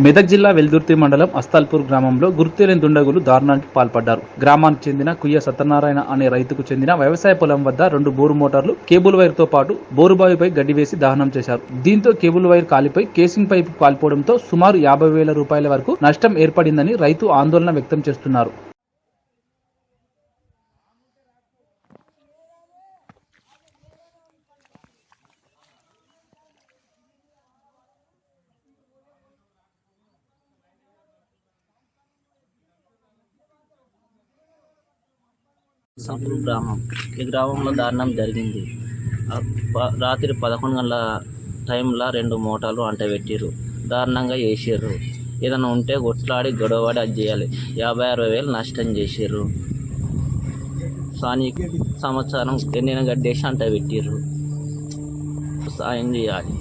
మెదక్ జిల్లా వెల్దుర్తి మండలం అస్తాల్పూర్ గ్రామంలో గుర్తులేని దుండగులు దారుణానికి పాల్పడ్డారు. గ్రామానికి చెందిన కుయ్య సత్యనారాయణ అనే రైతుకు చెందిన వ్యవసాయ పొలం వద్ద రెండు బోరు మోటార్లు కేబుల్ వైర్తో పాటు బోరుబావిపై గడ్డి వేసి దహనం చేశారు. దీంతో కేబుల్ వైర్ కాలిపోయి కేసింగ్ పైపు కాలిపోవడంతో సుమారు యాభై వేల రూపాయల వరకు నష్టం ఏర్పడిందని రైతు ఆందోళన వ్యక్తం చేస్తున్నారు. సంపూర్ గ్రామం ఈ గ్రామంలో దారుణం జరిగింది. రాత్రి పదకొండు గంటల టైంలో రెండు మోటార్లు అంట పెట్టిరు దారుణంగా వేసారు ఏదైనా ఉంటే కొట్లాడి గొడవడి అది చేయాలి. యాభై అరవై వేలు నష్టం చేసిర్రు. సాని సంవత్సరం ఎండిన గడ్డేసి అంట పెట్టిర్రు. సాయం చేయాలి.